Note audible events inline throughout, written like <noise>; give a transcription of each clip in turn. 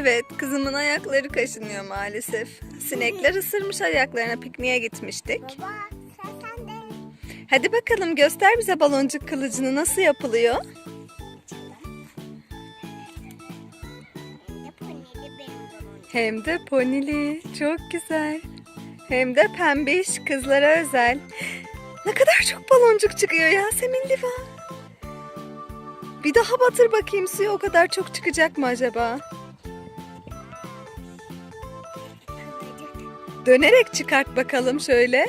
Evet, kızımın ayakları kaşınıyor maalesef. Sinekler ısırmış ayaklarına pikniğe gitmiştik. Baba sen sen de. Hadi bakalım göster bize baloncuk kılıcını nasıl yapılıyor? Hem de ponili. Çok güzel. Hem de pembiş kızlara özel. Ne kadar çok baloncuk çıkıyor Yasemin Liva. Bir daha batır bakayım suya o kadar çok çıkacak mı acaba? Dönerek çıkart bakalım şöyle.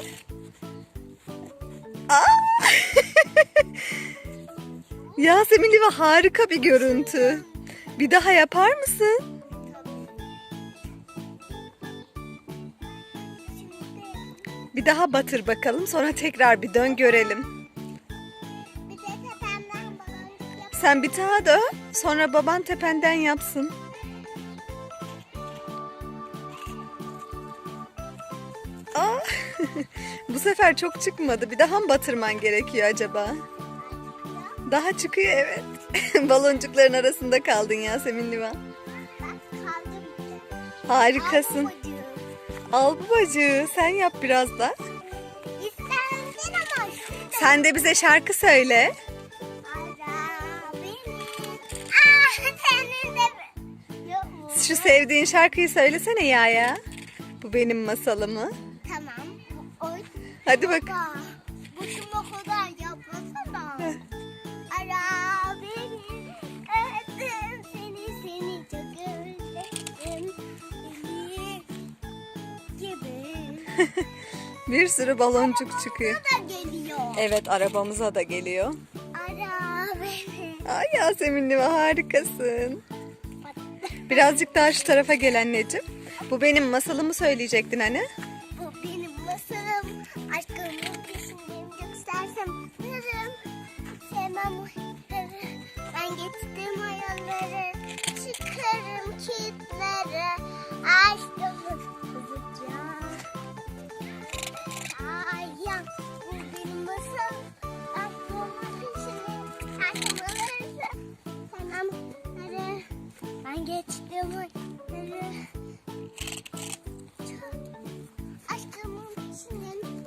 Aa! <laughs> Yasemin Liva harika bir görüntü. Bir daha yapar mısın? Bir daha batır bakalım sonra tekrar bir dön görelim. Bir. Sen bir daha dön sonra baban tependen yapsın. <laughs> bu sefer çok çıkmadı. Bir daha mı batırman gerekiyor acaba? Daha çıkıyor evet. <laughs> Baloncukların arasında kaldın Yasemin Livan. Harikasın. Al babacığım. Al babacığı sen yap biraz da. Sen de bize şarkı söyle. Şu sevdiğin şarkıyı söylesene ya ya. Bu benim masalımı. Oy. Hadi bak. Baba. Boşuma kadar yapmasana. Ara beni. Öptüm seni seni çok özledim. Deli gibi. <laughs> Bir sürü baloncuk çıkıyor. Bu da geliyor. Evet arabamıza da geliyor. Ara beni. Ay Yasemin Liva harikasın. Birazcık daha şu tarafa gel anneciğim. Bu benim masalımı söyleyecektin hani. Aşkımın peşindeyim.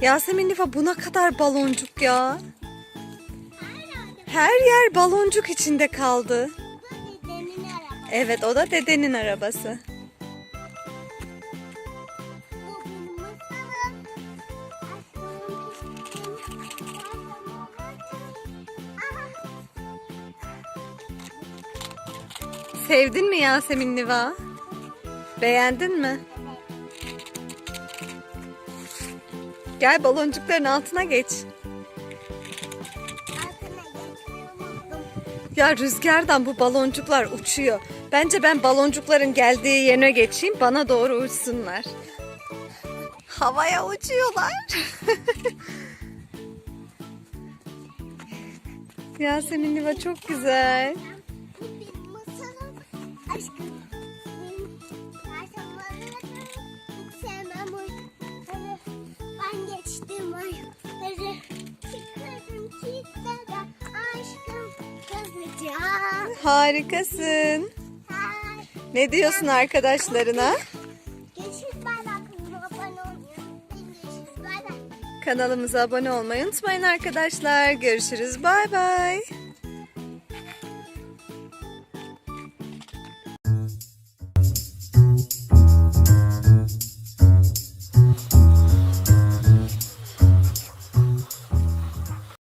Yasemin Liva bu ne kadar baloncuk ya. Her yer baloncuk içinde kaldı. Evet o da dedenin arabası. Sevdin mi Yasemin Liva? Beğendin mi? Gel baloncukların altına geç. Ya rüzgardan bu baloncuklar uçuyor. Bence ben baloncukların geldiği yerine geçeyim bana doğru uçsunlar. Havaya uçuyorlar. <laughs> Yasemin Liva çok güzel. Harikasın. Ne diyorsun arkadaşlarına? Kanalımıza abone olmayı unutmayın arkadaşlar. Görüşürüz. Bay bay.